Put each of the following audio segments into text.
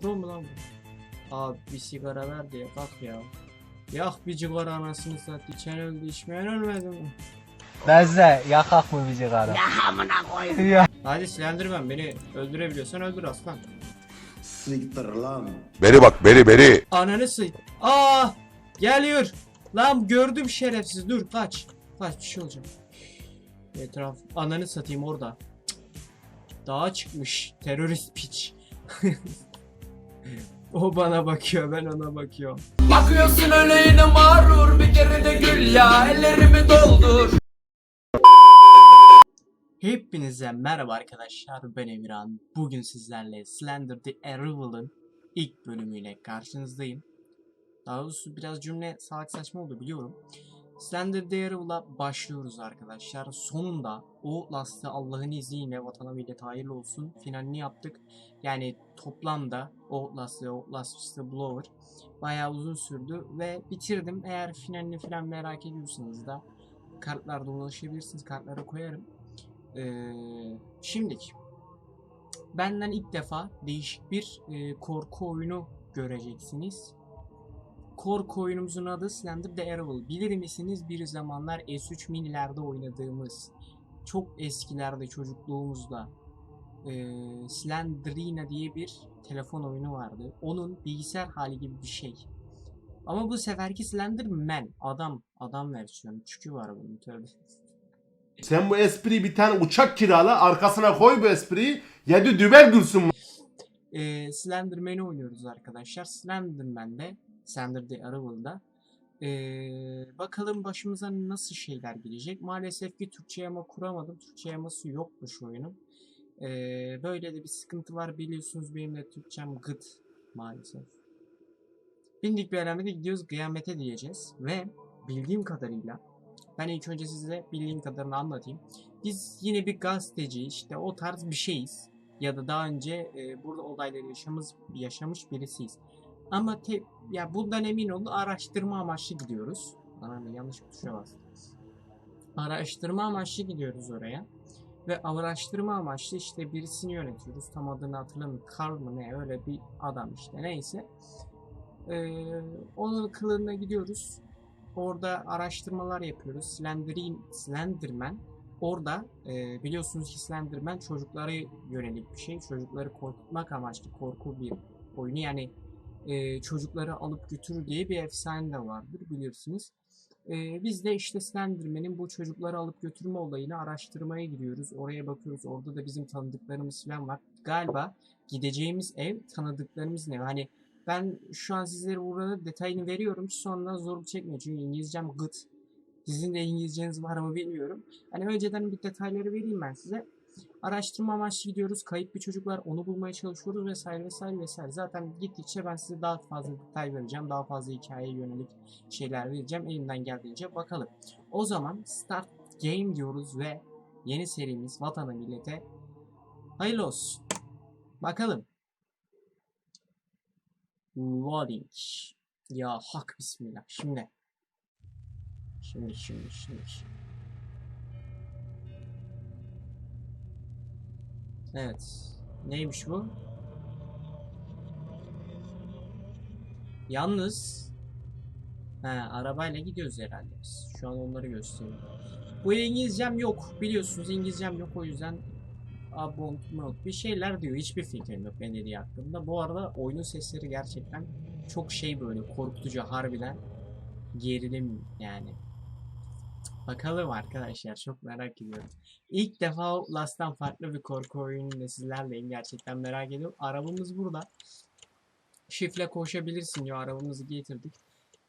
Pro mu lan bu? Abi bir sigara ver diye bak ya. Yak bir cigara anasını sat. İçen öldü içmeyen ölmedi mi? Bezze yakak mı bir sigara? Ya amına koyayım. Hadi Slenderman beni öldürebiliyorsan öldür aslan. Siktir lan. Beri bak beri beri. Ananı sıy. Aa geliyor. Lan gördüm şerefsiz dur kaç. Kaç bir şey olacak. Etraf ananı satayım orada. Dağa çıkmış terörist piç. o bana bakıyor ben ona bakıyorum. Bakıyorsun öyle yine mağrur bir kere de gül ya ellerimi doldur Hepinize merhaba arkadaşlar ben Emirhan. Bugün sizlerle Slender the Arrival'ın ilk bölümüyle karşınızdayım. Daha doğrusu biraz cümle salak saçma oldu biliyorum. Slender Arrival'a başlıyoruz arkadaşlar. Sonunda o Last'ı Allah'ın izniyle vatana millet hayırlı olsun finalini yaptık. Yani toplamda o Last'ı o Last the Blower bayağı uzun sürdü ve bitirdim. Eğer finalini falan merak ediyorsanız da kartlarda ulaşabilirsiniz. Kartlara koyarım. Ee, şimdilik benden ilk defa değişik bir e, korku oyunu göreceksiniz. Korku oyunumuzun adı Slender the Arrival. Bilir misiniz bir zamanlar S3 minilerde oynadığımız çok eskilerde çocukluğumuzda e, Slenderina diye bir telefon oyunu vardı. Onun bilgisayar hali gibi bir şey. Ama bu seferki Slenderman adam adam versiyonu çünkü var bunun tövbe. Sen bu espriyi bir tane uçak kirala arkasına koy bu espriyi. Yedi dübel gülsün. e, Slenderman'i oynuyoruz arkadaşlar. Slenderman'de, Slender the Arrival'da e, bakalım başımıza nasıl şeyler gelecek. Maalesef ki Türkçe yama kuramadım. Türkçe yaması yokmuş oyunun. E, böyle de bir sıkıntı var. Biliyorsunuz benim de Türkçem gıt maalesef. Bindik bir alamete gidiyoruz kıyamete diyeceğiz. Ve bildiğim kadarıyla ben ilk önce size bildiğim kadarını anlatayım. Biz yine bir gazeteci işte o tarz bir şeyiz ya da daha önce e, burada olayları yaşamış, yaşamış birisiyiz. Ama te, ya bundan emin olun araştırma amaçlı gidiyoruz. Anam yanlış bir tuşa bastım. Araştırma amaçlı gidiyoruz oraya. Ve araştırma amaçlı işte birisini yönetiyoruz. Tam adını hatırlamıyorum. Carl mı ne öyle bir adam işte neyse. Ee, onun kılığına gidiyoruz. Orada araştırmalar yapıyoruz. Slenderin, Slenderman Orada e, biliyorsunuz ki Slenderman çocuklara yönelik bir şey. Çocukları korkutmak amaçlı korku bir oyunu. Yani e, çocukları alıp götürür diye bir efsane de vardır bilirsiniz. E, biz de işte Slenderman'in bu çocukları alıp götürme olayını araştırmaya gidiyoruz. Oraya bakıyoruz. Orada da bizim tanıdıklarımız falan var. Galiba gideceğimiz ev tanıdıklarımızın evi. Hani ben şu an sizlere burada detayını veriyorum. Sonra zorluk çekmiyor. Çünkü İngilizcem gıt. Sizin de İngilizceniz var mı bilmiyorum. Hani önceden bir detayları vereyim ben size. Araştırma amaçlı gidiyoruz. Kayıp bir çocuk var. Onu bulmaya çalışıyoruz vesaire vesaire vesaire. Zaten gittikçe ben size daha fazla detay vereceğim. Daha fazla hikayeye yönelik şeyler vereceğim. Elimden geldiğince bakalım. O zaman start game diyoruz ve yeni serimiz vatana millete hayırlı olsun. Bakalım. Loading. Ya hak bismillah. Şimdi. Şimdi şimdi şimdi. Evet. Neymiş bu? Yalnız He, arabayla gidiyoruz herhalde biz. Şu an onları gösteriyorum. Bu İngilizcem yok. Biliyorsunuz İngilizcem yok o yüzden abonnement bir şeyler diyor. Hiçbir fikrim yok ne dediği hakkında. Bu arada oyunun sesleri gerçekten çok şey böyle korkutucu harbiden gerilim yani. Bakalım arkadaşlar çok merak ediyorum. İlk defa Last'tan farklı bir korku oyunuyla sizlerleyim. Gerçekten merak ediyorum. Arabamız burada. Şifle koşabilirsin diyor. Arabamızı getirdik.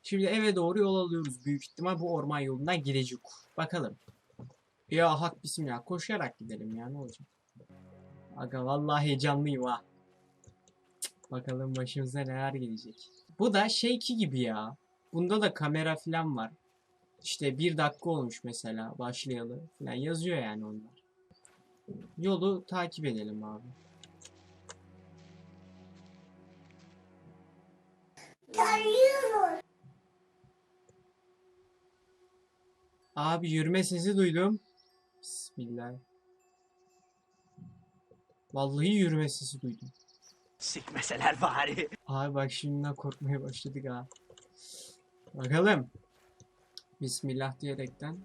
Şimdi eve doğru yol alıyoruz. Büyük ihtimal bu orman yolundan gidecek. Bakalım. Ya hak bismillah. Koşarak gidelim ya ne olacak. Aga vallahi heyecanlıyım ha. Bakalım başımıza neler gelecek. Bu da Shaky gibi ya. Bunda da kamera falan var. İşte bir dakika olmuş mesela başlayalı falan yazıyor yani onlar. Yolu takip edelim abi. Abi yürüme sesi duydum. Bismillah. Vallahi yürüme sesi duydum. Sikmeseler bari. Abi bak şimdiden korkmaya başladık ha. Bakalım. Bismillah diyerekten.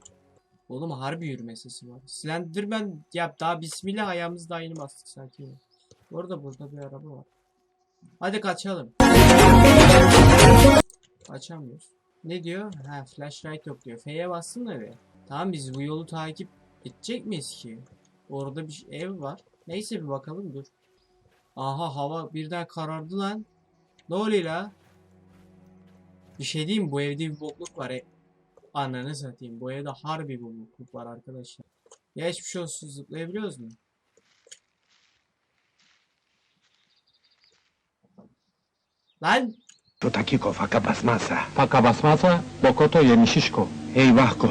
Oğlum harbi yürüme sesi var. Slenderman ya daha bismillah ayağımızı daha yeni bastık sakin arada burada bir araba var. Hadi kaçalım. Kaçamıyoruz. Ne diyor? Ha flashlight yok diyor. F'ye bassın da bir. Tamam biz bu yolu takip edecek miyiz ki? Orada bir ev var. Neyse bir bakalım dur. Aha hava birden karardı lan. Ne oluyor la? Bir şey diyeyim bu evde bir bokluk var. E, ananı satayım. Bu evde harbi bir bokluk var arkadaşlar. Geçmiş olsun zıplayabiliyoruz mu? Lan! To takiego faka basmasa. Faka basmasa, bokoto yemişişko. Eyvahko.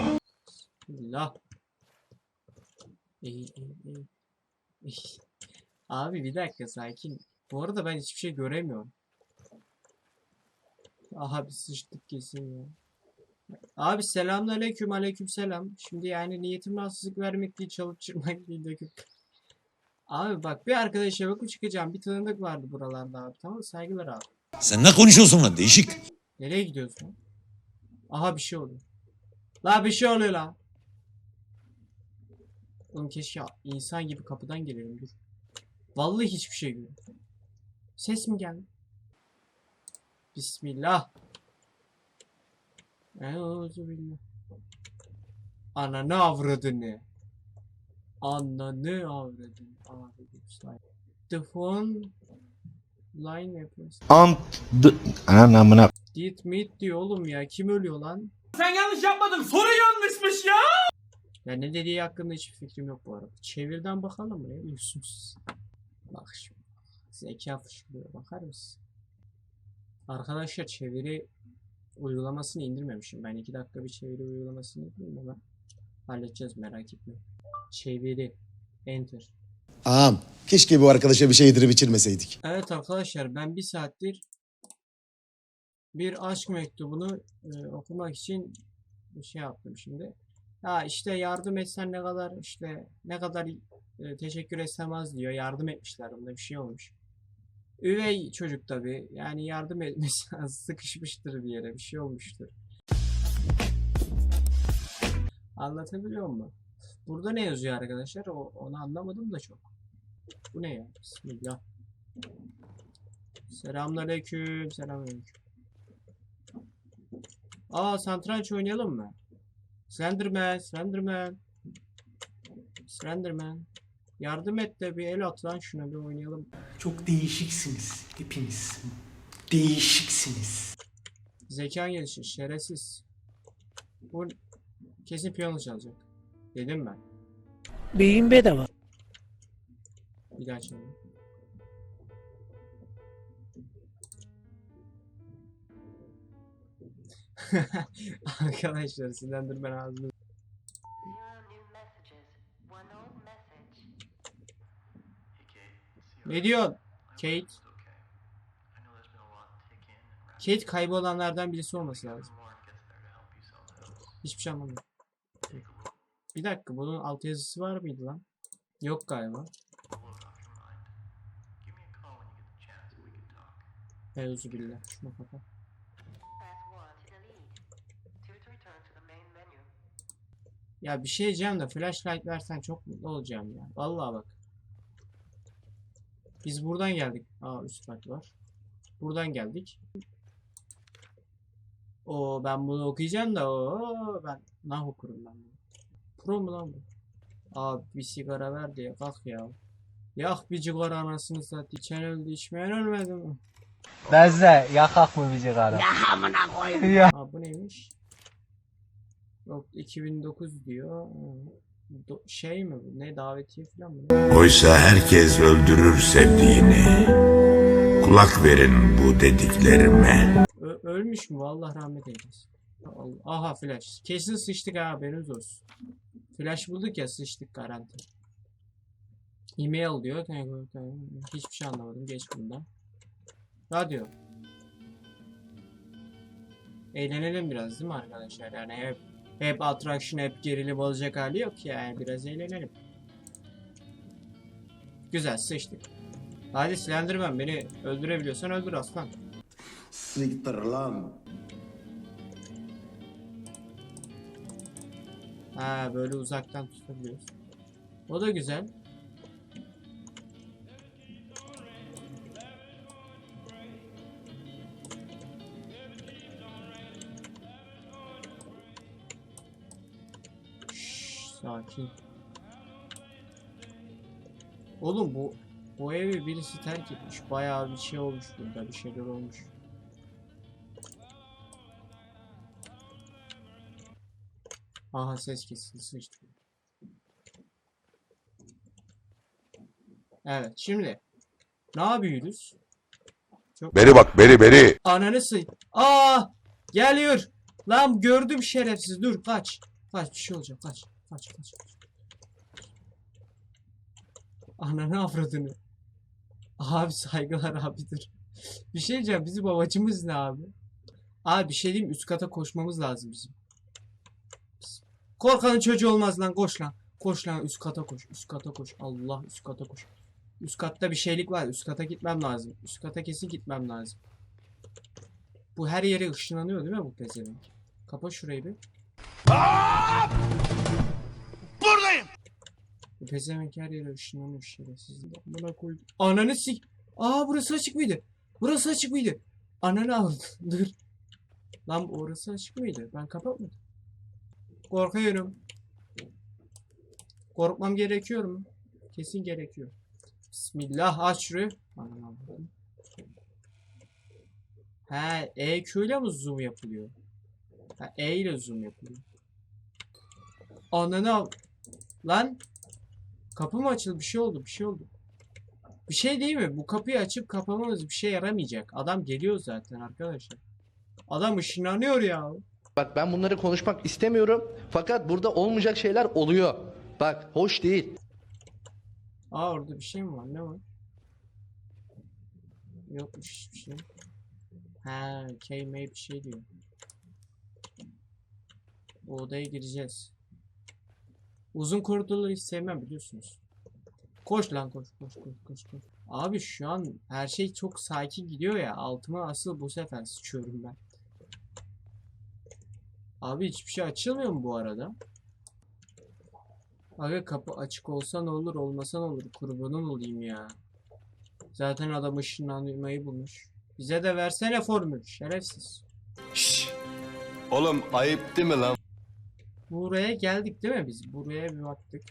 La. İyi, iyi, iyi. İyi. Abi bir dakika sakin. Bu arada ben hiçbir şey göremiyorum. Aha bir sıçtık kesin ya. Abi selamünaleyküm aleyküm selam. Şimdi yani niyetim rahatsızlık vermek değil çalıp çırpmak değil döküp. Abi bak bir arkadaşa bakıp çıkacağım. Bir tanıdık vardı buralarda abi. Tamam mı? Saygılar abi. Sen ne konuşuyorsun lan değişik. Nereye gidiyorsun? Aha bir şey oluyor. La bir şey oluyor la. Oğlum keşke insan gibi kapıdan gelelim dur. Vallahi hiçbir şey görmüyorum. Ses mi geldi? Bismillah. Ananı avradını. Ananı avradını. Abi slide. The phone line yapıyorsun. Ant anamına Git mit diyor oğlum ya. Kim ölüyor lan? Sen yanlış yapmadın. Soru yanlışmış ya. Ya ne dediği hakkında hiçbir fikrim yok bu arada. Çevirden bakalım mı? Ne diyorsunuz? Bak şimdi. Zeka fışkırıyor. Bakar mısın? Arkadaşlar çeviri uygulamasını indirmemişim. Ben iki dakika bir çeviri uygulamasını indirdim ama halledeceğiz merak etme. Çeviri. Enter. Ağam keşke bu arkadaşa bir şey yedirip içirmeseydik. Evet arkadaşlar ben bir saattir bir aşk mektubunu e, okumak için bir şey yaptım şimdi. Ha işte yardım etsen ne kadar işte ne kadar e, teşekkür etsem az diyor. Yardım etmişler bunda bir şey olmuş. Üvey çocuk tabi yani yardım etmesi az sıkışmıştır bir yere bir şey olmuştur. Anlatabiliyor muyum? Burada ne yazıyor arkadaşlar? O, onu anlamadım da çok. Bu ne ya? Bismillah. Selamünaleyküm. Selamünaleyküm. Aa satranç oynayalım mı? Slenderman, Slenderman. Slenderman. Yardım et de bir el at lan şuna bir oynayalım. Çok değişiksiniz hepiniz. Değişiksiniz. Zekan gelişir, şerefsiz. Bu kesin piyano çalacak. Dedim ben. Beyin bedava. Bir daha çalalım. Arkadaşlar Slenderman ağzını Ne diyorsun? Kate. Kate kaybolanlardan birisi olması lazım. Hiçbir şey anlamadım. Bir dakika bunun alt yazısı var mıydı lan? Yok galiba. Euzubillah. Şunu kapat. Ya bir şey diyeceğim de flashlight versen çok mutlu olacağım ya. Vallahi bak. Biz buradan geldik. Aa üst kat var. Buradan geldik. O ben bunu okuyacağım da o ben nah okurum ben bunu. Pro mu lan bu? Abi bir sigara ver diye kalk ya. Yak bir cigara anasını satayım. İçen öldü içmeyen ölmedi mi? Bezze yakak mı bir sigara? Ya. Aa bu neymiş? Yok 2009 diyor. Şey mi bu? Ne davetiye falan mı? Oysa herkes öldürür sevdiğini. Kulak verin bu dediklerime. Ö- ölmüş mü? Allah rahmet eylesin. Aha flash. Kesin sıçtık ha haberiniz olsun. Flash bulduk ya sıçtık garanti. E-mail diyor. Hiçbir şey anlamadım. Geç bundan. Radyo. Eğlenelim biraz değil mi arkadaşlar? Yani hep hep attraction, hep gerilim olacak hali yok yani. Biraz eğlenelim. Güzel sıçtık. Hadi Slenderman beni öldürebiliyorsan öldür aslan. Siktir lan. Ha böyle uzaktan tutabiliyoruz. O da güzel. Sakin. Oğlum bu bu evi birisi terk etmiş. Bayağı bir şey olmuş burada. Bir şeyler olmuş. Aha ses kesildi sıçtı. Evet şimdi ne yapıyoruz? Çok Beri bak beri beri. ananı sı- Aa geliyor. Lan gördüm şerefsiz. Dur kaç. Kaç bir şey olacak. Kaç. Kaç kaç. kaç. Ananı avradını. Abi saygılar abidir. Bir şey diyeceğim. Bizim amacımız ne abi? Abi bir şey diyeyim? Üst kata koşmamız lazım bizim. Korkanın çocuğu olmaz lan koş lan. Koş lan üst kata koş. Üst kata koş. Allah üst kata koş. Üst katta bir şeylik var. Üst kata gitmem lazım. Üst kata kesin gitmem lazım. Bu her yere ışınlanıyor değil mi bu pezevenk? Kapa şurayı bir. Buradayım. Pezevenk her yere ışınlanıyor şerefsiz. Buna koy. Ananı sik. Aa burası açık mıydı? Burası açık mıydı? Ananı aldı. Dur. Lan orası açık mıydı? Ben kapatmadım. Korkuyorum. Korkmam gerekiyor mu? Kesin gerekiyor. Bismillah aç şurayı. He EQ ile mi zoom yapılıyor? Ha E ile zoom yapılıyor. Ananı al. Lan. Kapı mı açıldı? Bir şey oldu. Bir şey oldu. Bir şey değil mi? Bu kapıyı açıp kapamamız bir şey yaramayacak. Adam geliyor zaten arkadaşlar. Adam ışınlanıyor ya. Bak ben bunları konuşmak istemiyorum. Fakat burada olmayacak şeyler oluyor. Bak hoş değil. Aa orada bir şey mi var? Ne var? Yokmuş hiçbir şey. Ha, K-May bir şey diyor. Bu odaya gireceğiz. Uzun koridorları hiç sevmem biliyorsunuz. Koş lan koş koş koş koş koş. Abi şu an her şey çok sakin gidiyor ya. Altıma asıl bu sefer sıçıyorum ben. Abi hiçbir şey açılmıyor mu bu arada? Aga kapı açık olsa ne olur olmasa ne olur kurbanın olayım ya. Zaten adam ışınlanmayı bulmuş. Bize de versene formül şerefsiz. Oğlum ayıp değil mi lan? Buraya geldik değil mi biz? Buraya bir baktık.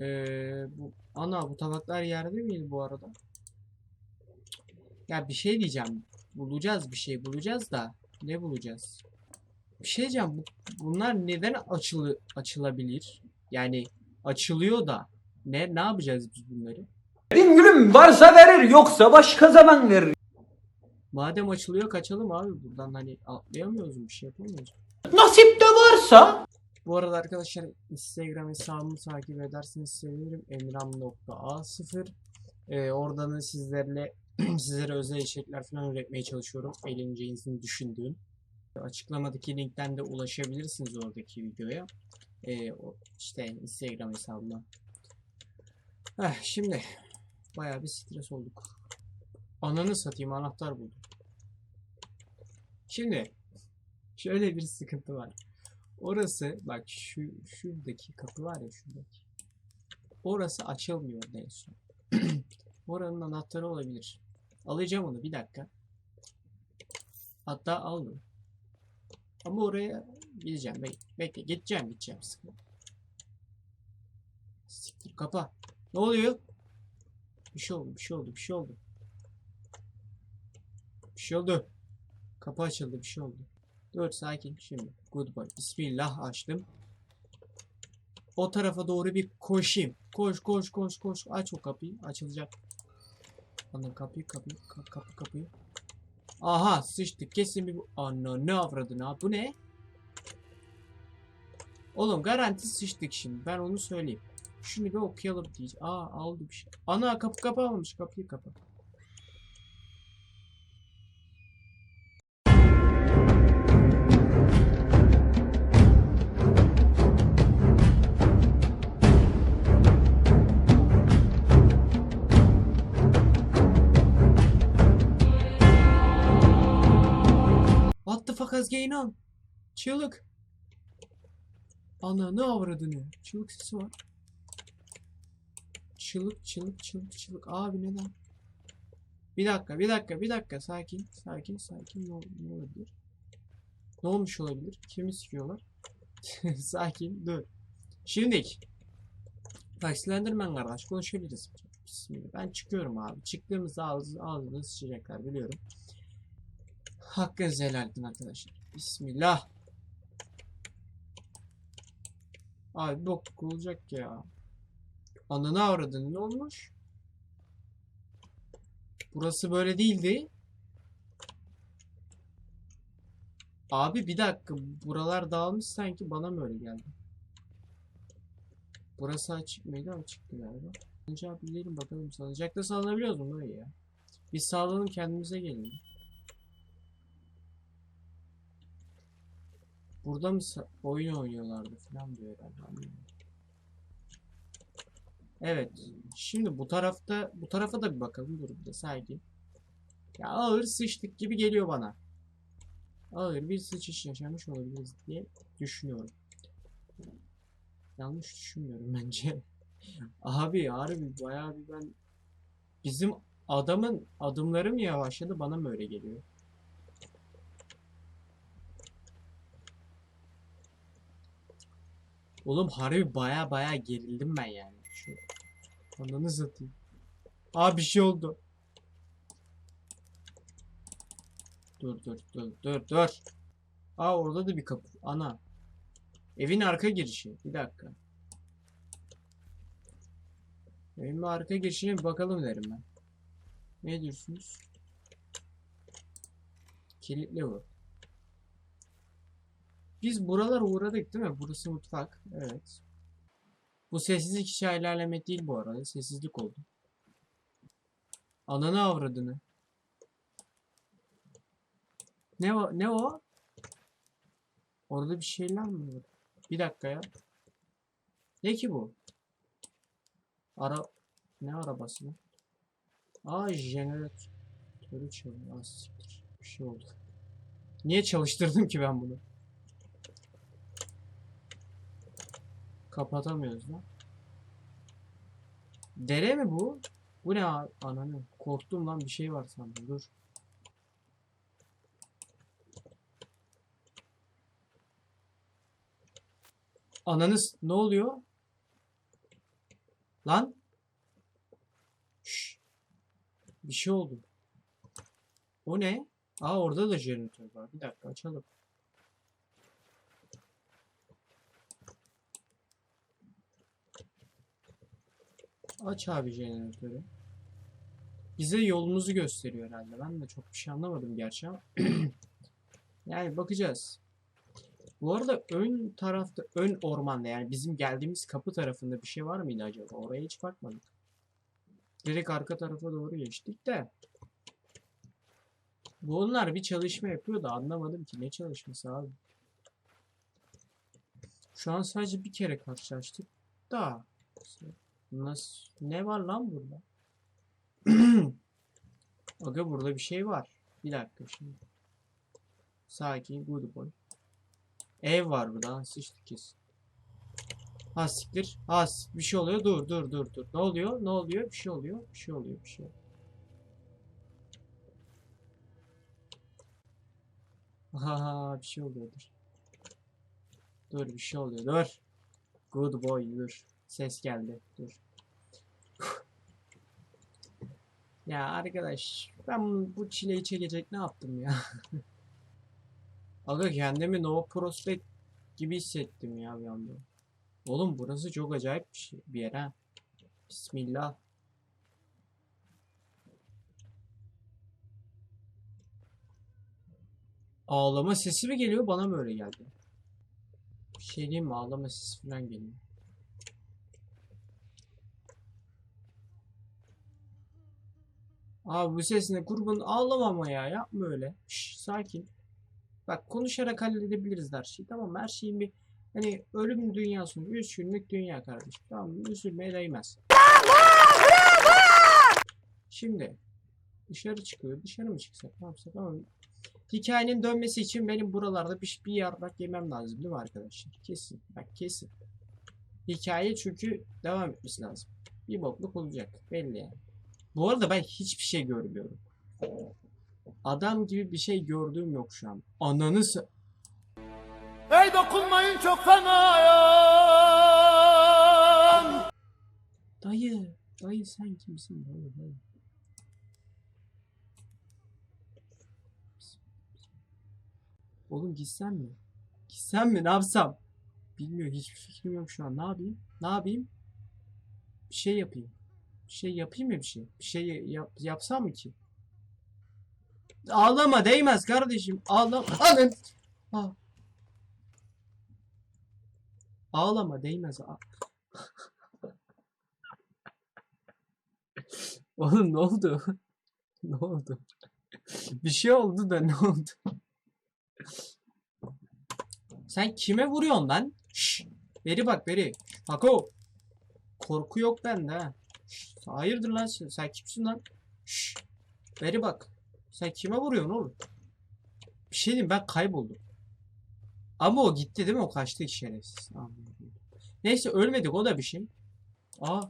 Ee, bu ana bu tabaklar yerde miydi bu arada? Ya bir şey diyeceğim. Bulacağız bir şey bulacağız da ne bulacağız? Bir şey diyeceğim. Bu, bunlar neden açılı açılabilir? Yani açılıyor da ne ne yapacağız biz bunları? Benim gülüm varsa verir yoksa başka zaman verir. Madem açılıyor kaçalım abi buradan hani atlayamıyoruz bir şey yapamıyoruz. Nasip de varsa. Bu arada arkadaşlar Instagram hesabımı takip ederseniz sevinirim. Emram.a0 ee, Oradan da sizlerle sizlere özel içerikler falan üretmeye çalışıyorum. Eğleneceğinizi düşündüğüm. Açıklamadaki linkten de ulaşabilirsiniz oradaki videoya. Ee, işte Instagram hesabıma. Heh, şimdi bayağı bir stres olduk. Ananı satayım anahtar buldum. Şimdi şöyle bir sıkıntı var. Orası bak şu şuradaki kapı var ya şuradaki. Orası açılmıyor en son. Oranın anahtarı olabilir. Alacağım onu bir dakika. Hatta aldım. Ama oraya gideceğim. Bekle, bekle. Gideceğim gideceğim. Sıkıntı. Siktir kapa. Ne oluyor? Bir şey oldu bir şey oldu bir şey oldu. Bir şey oldu. Kapı açıldı bir şey oldu. Dur sakin şimdi. Goodbye. Bismillah açtım. O tarafa doğru bir koşayım. Koş koş koş koş. Aç o kapıyı. Açılacak. Ana kapıyı kapıyı ka- kapı kapıyı. Aha sıçtık. Kesin bir Ana ne avradın ha? Bu ne? Oğlum garanti sıçtık şimdi. Ben onu söyleyeyim. Şunu bir okuyalım diyeceğim. Aa aldı bir şey. Ana kapı kapanmamış. Kapıyı kapa. İs going on? Çığlık. Ana ne avradını? Çığlık sesi var. Çığlık çığlık çığlık çığlık. Abi neden? Bir dakika bir dakika bir dakika sakin sakin sakin ne, ne olabilir? Ne olmuş olabilir? Kimi sikiyorlar? sakin dur. Şimdi Bak kardeş konuşabiliriz. Bismillah. Ben çıkıyorum abi. Çıktığımızda ağzı, ağzını sıçacaklar biliyorum. Hakkınızı helal edin arkadaşlar. Bismillah. Abi bok olacak ya. Ananı avradın ne olmuş? Burası böyle değildi. Abi bir dakika. Buralar dağılmış sanki bana mı öyle geldi? Burası açık mıydı? Açıktı galiba. Salıncak bilelim bakalım. Salıncakta sallanabiliyoruz mu böyle ya? Biz sağlanın kendimize gelin. Burada mı oyun oynuyorlardı falan diyor herhalde. Evet. Şimdi bu tarafta bu tarafa da bir bakalım. Dur bir de sakin. Ya ağır sıçtık gibi geliyor bana. Ağır bir sıçış yaşamış olabiliriz diye düşünüyorum. Yanlış düşünmüyorum bence. Abi harbi bayağı bir ben bizim adamın adımları mı yavaşladı bana mı öyle geliyor? Oğlum harbi baya baya gerildim ben yani. Şu ananı satayım. Aa bir şey oldu. Dur dur dur dur dur. Aa orada da bir kapı. Ana. Evin arka girişi. Bir dakika. Evin arka girişine bir bakalım derim ben. Ne diyorsunuz? Kilitli bu. Biz buralara uğradık değil mi? Burası mutfak. Evet. Bu sessizlik hiç alamet değil bu arada. Sessizlik oldu. Ananı avradını. Ne o? Ne o? Orada bir şeyler mi var? Bir dakika ya. Ne ki bu? Ara... Ne arabası bu? Aa jeneratörü çalıyor. Aa. Bir şey oldu. Niye çalıştırdım ki ben bunu? Kapatamıyoruz lan. Dere mi bu? Bu ne ananı? Korktum lan bir şey var sandım. Dur. Ananız ne oluyor? Lan? Şşş. Bir şey oldu. O ne? Aa orada da jeneratör var. Bir dakika açalım. Aç abi jeneratörü. Bize yolumuzu gösteriyor herhalde. Ben de çok bir şey anlamadım gerçi ama. yani bakacağız. Bu arada ön tarafta, ön ormanda yani bizim geldiğimiz kapı tarafında bir şey var mıydı acaba? Oraya hiç bakmadık. Direkt arka tarafa doğru geçtik de. Bu onlar bir çalışma yapıyor da anlamadım ki ne çalışması abi. Şu an sadece bir kere karşılaştık da. Nasıl, ne var lan burada? Aga burada bir şey var. Bir dakika şimdi. Sakin, good boy. Ev var burada. Sıçtık kesin. Ha siktir. Ha bir şey oluyor. Dur dur dur dur. Ne oluyor? Ne oluyor? Bir şey oluyor. Bir şey oluyor. Bir şey oluyor. Ha bir şey oluyor. Dur. Dur bir şey oluyor. Dur. Good boy dur. Ses geldi. Dur. Ya arkadaş ben bu çileyi çekecek ne yaptım ya? Aga kendimi No Prospect gibi hissettim ya bir anda. Oğlum burası çok acayip bir, şey, bir yer ha. Bismillah. Ağlama sesi mi geliyor bana mı öyle geldi? Bir şey diyeyim mi ağlama sesi falan geliyor. Abi bu ses ne kurban ağlama ama ya yapma öyle. Şş, sakin. Bak konuşarak halledebiliriz her şeyi. Tamam her şeyin bir hani ölüm dünyası. Üç günlük dünya kardeşim. Tamam? Üzülmeye değmez. Şimdi dışarı çıkıyor. Dışarı mı çıksak? Ne yapsak? Ama Hikayenin dönmesi için benim buralarda bir, bir yardak yemem lazım değil mi arkadaşlar? Kesin. Bak kesin. Hikaye çünkü devam etmesi lazım. Bir bokluk olacak. Belli yani. Bu arada ben hiçbir şey görmüyorum. Adam gibi bir şey gördüğüm yok şu an. Ananı s- Ey dokunmayın çok fenayım Dayı. Dayı sen kimsin? Dayı, dayı. Oğlum gitsem mi? Gitsem mi? Ne yapsam? Bilmiyorum. Hiçbir fikrim yok şu an. Ne yapayım? Ne yapayım? Bir şey yapayım. Bir şey yapayım mı bir şey? Bir şey yap, yapsam mı ki? Ağlama değmez kardeşim. Ağlama. Alın. Ah. Ağlama değmez. A- Oğlum ne oldu? ne oldu? Bir şey oldu da ne oldu? Sen kime vuruyorsun lan? Şşş. Beri bak beri. Hako. Korku yok bende ha. Hayırdır lan sen? Sen kimsin lan? Şşş. Beri bak. Sen kime vuruyorsun oğlum? Bir şey diyeyim ben kayboldum. Ama o gitti değil mi? O kaçtı şerefsiz. Anladım. Neyse ölmedik o da bir şey. Aa.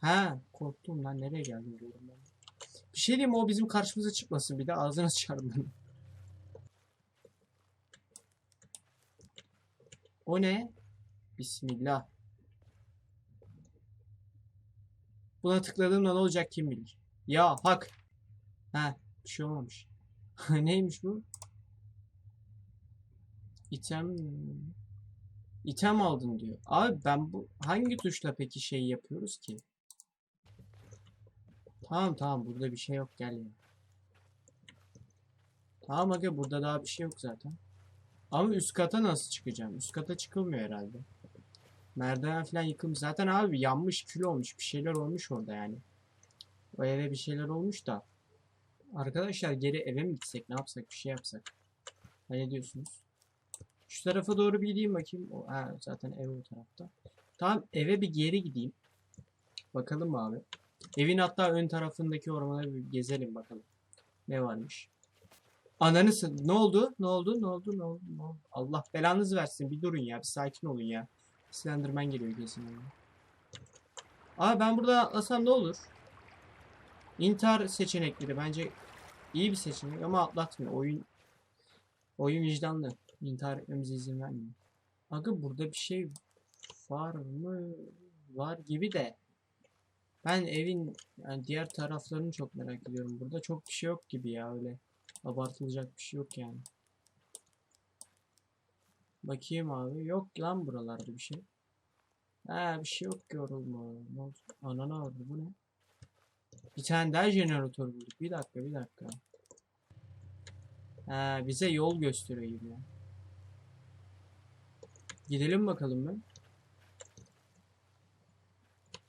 Ha korktum lan nereye geldim diyorum ben. Bir şey diyeyim o bizim karşımıza çıkmasın bir de ağzına sıçarım ben. O ne? Bismillah. Buna tıkladığımda ne olacak kim bilir. Ya hak. Ha bir şey olmamış. Neymiş bu? İtem İtem aldın diyor. Abi ben bu hangi tuşla peki şey yapıyoruz ki? Tamam tamam burada bir şey yok gel ya. Tamam aga burada daha bir şey yok zaten. Ama üst kata nasıl çıkacağım? Üst kata çıkılmıyor herhalde. Merdiven falan yıkılmış. Zaten abi yanmış kül olmuş. Bir şeyler olmuş orada yani. O eve bir şeyler olmuş da. Arkadaşlar geri eve mi gitsek? Ne yapsak? Bir şey yapsak. Ha, Ne diyorsunuz? Şu tarafa doğru bir gideyim bakayım. O, ha, zaten ev o tarafta. Tamam eve bir geri gideyim. Bakalım abi. Evin hatta ön tarafındaki ormana bir gezelim bakalım. Ne varmış. Ananı ne oldu? Ne oldu? Ne oldu? Ne oldu? Ne oldu? Allah belanızı versin. Bir durun ya. Bir sakin olun ya. Slenderman geliyor kesin. önüme. Abi ben burada atlasam ne olur? İntihar seçenekleri bence iyi bir seçenek ama atlatmıyor. Oyun oyun vicdanlı. İntihar etmemize izin vermiyor. Aga burada bir şey var mı? Var gibi de. Ben evin yani diğer taraflarını çok merak ediyorum. Burada çok bir şey yok gibi ya öyle. Abartılacak bir şey yok yani. Bakayım abi. Yok lan buralarda bir şey. Ha bir şey yok yorulma. Ne oldu? Bu ne? Bir tane daha jeneratör bulduk. Bir dakika bir dakika. Ha bize yol gösteriyor gibi. Gidelim bakalım ben.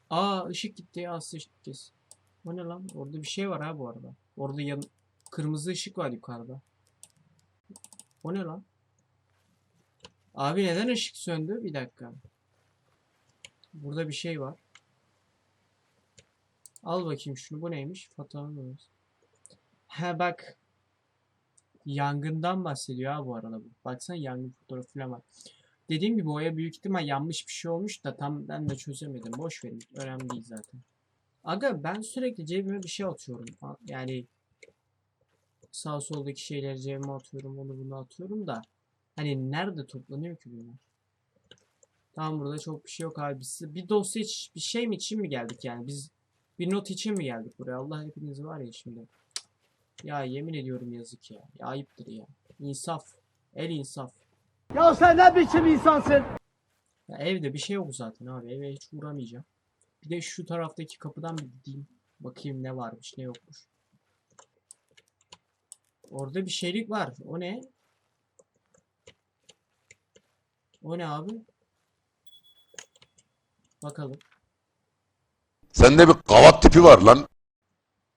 Aa ışık gitti. Aslı ışık kes. O ne lan? Orada bir şey var ha bu arada. Orada yan kırmızı ışık var yukarıda. O ne lan? Abi neden ışık söndü? Bir dakika. Burada bir şey var. Al bakayım şunu. Bu neymiş? Fotoğraf. He bak. Yangından bahsediyor ha bu arada bu. Baksana yangın fotoğrafı falan var. Dediğim gibi oya büyük ihtimal yanmış bir şey olmuş da tam ben de çözemedim. Boş verin. Önemli değil zaten. Aga ben sürekli cebime bir şey atıyorum. Yani sağ soldaki şeyleri cebime atıyorum. Onu bunu atıyorum da. Hani nerede toplanıyor ki bunlar? Tamam burada çok bir şey yok abi. Biz bir dosya için, bir şey mi için mi geldik yani? Biz bir not için mi geldik buraya? Allah hepiniz var ya şimdi. Ya yemin ediyorum yazık ya. Ya ayıptır ya. İnsaf. El insaf. Ya sen ne biçim insansın? Ya evde bir şey yok zaten abi. Eve hiç uğramayacağım. Bir de şu taraftaki kapıdan bir gideyim. Bakayım ne varmış ne yokmuş. Orada bir şeylik var. O ne? O ne abi? Bakalım. Sende bir kavat tipi var lan.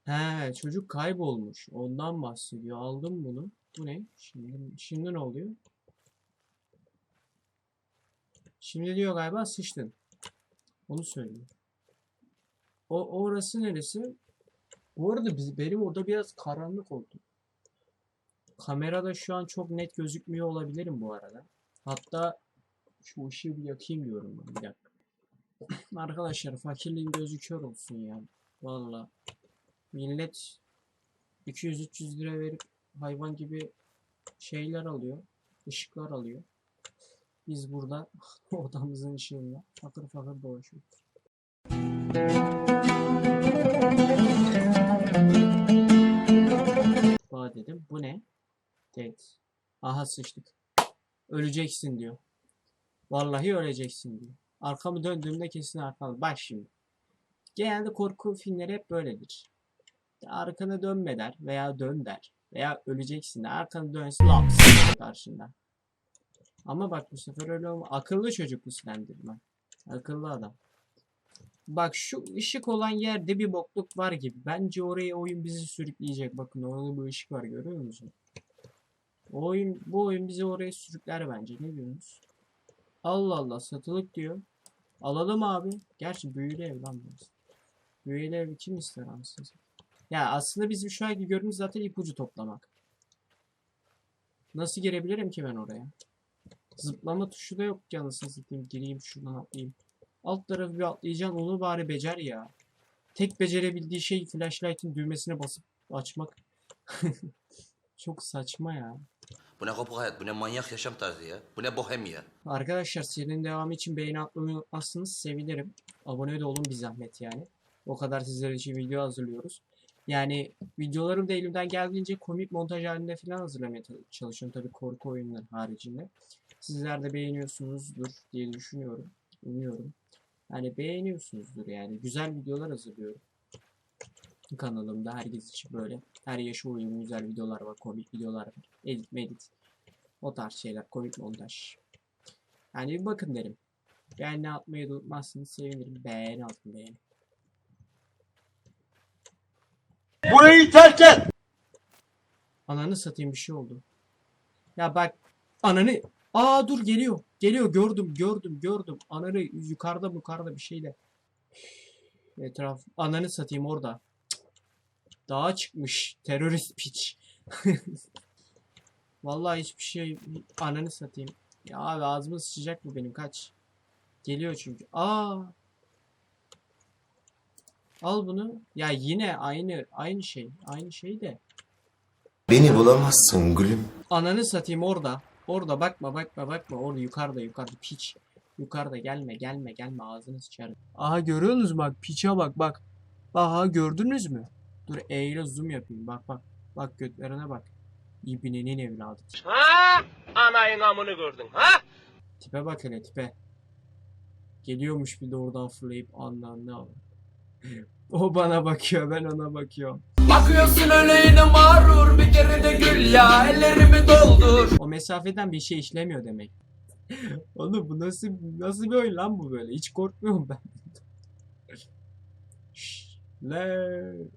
He çocuk kaybolmuş. Ondan bahsediyor. Aldım bunu. Bu ne? Şimdi, şimdi ne oluyor? Şimdi diyor galiba sıçtın. Onu söylüyor. O orası neresi? Bu arada biz, benim oda biraz karanlık oldu. Kamerada şu an çok net gözükmüyor olabilirim bu arada. Hatta şu ışığı bir yakayım diyorum ben bir dakika. Arkadaşlar fakirliğin gözü kör olsun ya. Valla. Millet 200-300 lira verip hayvan gibi şeyler alıyor. ışıklar alıyor. Biz burada odamızın ışığında fakir fakir dolaşıyoruz. Bağ dedim. Bu ne? Evet. Aha sıçtık. Öleceksin diyor. Vallahi öleceksin diyor. Arkamı döndüğümde kesin arkamı. Bak şimdi. Genelde korku filmleri hep böyledir. Arkana dönme der veya dön der. Veya öleceksin der. Arkanı dönse laps karşında. Ama bak bu sefer öyle olma. Akıllı çocuk bu Slenderman. Akıllı adam. Bak şu ışık olan yerde bir bokluk var gibi. Bence oraya oyun bizi sürükleyecek. Bakın orada bir ışık var görüyor musun? O oyun, bu oyun bizi oraya sürükler bence. Ne diyorsunuz? Allah Allah satılık diyor. Alalım abi. Gerçi büyülü ev lan burası. Büyülü ev kim ister anasını? Ya aslında bizim şu anki görevimiz zaten ipucu toplamak. Nasıl girebilirim ki ben oraya? Zıplama tuşu da yok ki anasını satayım. Gireyim şuradan atlayayım. Alt tarafı bir atlayacaksın onu bari becer ya. Tek becerebildiği şey flashlight'ın düğmesine basıp açmak. Çok saçma ya. Bu ne kopuk hayat, bu ne manyak yaşam tarzı ya. Bu ne bohem ya. Arkadaşlar serinin devamı için beğeni atmayı. Sevinirim. Abone de olun bir zahmet yani. O kadar sizler için video hazırlıyoruz. Yani videolarım da elimden geldiğince komik montaj halinde falan hazırlamaya çalışıyorum. Tabii korku oyunları haricinde. Sizler de beğeniyorsunuzdur diye düşünüyorum. Umuyorum. Yani beğeniyorsunuzdur yani. Güzel videolar hazırlıyorum. Kanalımda herkes için böyle. Her yaşa uygun güzel videolar var. Komik videolar var. Edit medit. O tarz şeyler. Komik montaj. Yani bir bakın derim. Beğeni atmayı da unutmazsınız. Sevinirim. Beğeni atın beğeni. Burayı terk et. Ananı satayım bir şey oldu. Ya bak ananı. Aa dur geliyor. Geliyor gördüm gördüm gördüm. Ananı yukarıda yukarıda bir şeyle. Etraf. Ananı satayım orada. Dağa çıkmış. Terörist piç. Vallahi hiçbir şey. Ananı satayım. Ya abi ağzıma sıçacak bu benim kaç. Geliyor çünkü. Aa. Al bunu. Ya yine aynı aynı şey. Aynı şey de. Beni bulamazsın gülüm. Ananı satayım orada. Orada bakma bakma bakma. Orada yukarıda yukarıda piç. Yukarıda gelme gelme gelme ağzını sıçarım. Aha görüyorsunuz bak piçe bak bak. Aha gördünüz mü? Dur E ile zoom yapayım bak bak. Bak götlerine bak. İbnenin evladı. Ha? Anayın amını gördün ha? Tipe bak hele tipe. Geliyormuş bir de oradan fırlayıp anlan ne al. O bana bakıyor ben ona bakıyorum. Bakıyorsun öyle yine mağrur Bir kere de gül ya ellerimi doldur O mesafeden bir şey işlemiyor demek. Oğlum bu nasıl nasıl bir oyun lan bu böyle? Hiç korkmuyorum ben.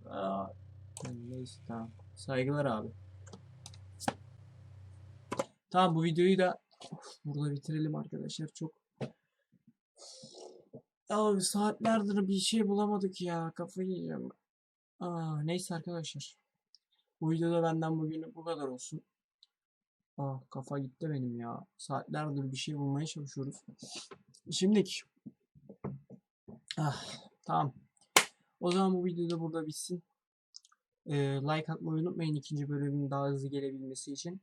Aa. Neyse tamam. Saygılar abi. Tamam bu videoyu da Of, burada bitirelim arkadaşlar. Çok Abi saatlerdir bir şey bulamadık ya. Kafayı yiyeceğim. Aa, neyse arkadaşlar. Bu videoda benden bugün bu kadar olsun. Ah kafa gitti benim ya. Saatlerdir bir şey bulmaya çalışıyoruz. Şimdilik. Ah tamam. O zaman bu video da burada bitsin. Ee, like atmayı unutmayın ikinci bölümün daha hızlı gelebilmesi için.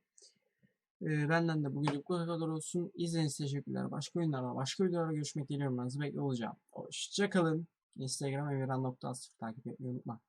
Ee, benden de bugünlük bu kadar olsun. İzlediğiniz teşekkürler. Başka oyunlarda, başka videolarda görüşmek dileğiyle. Ben sizi bekle olacağım. Hoşçakalın. Instagram emirhan.asif takip etmeyi unutma.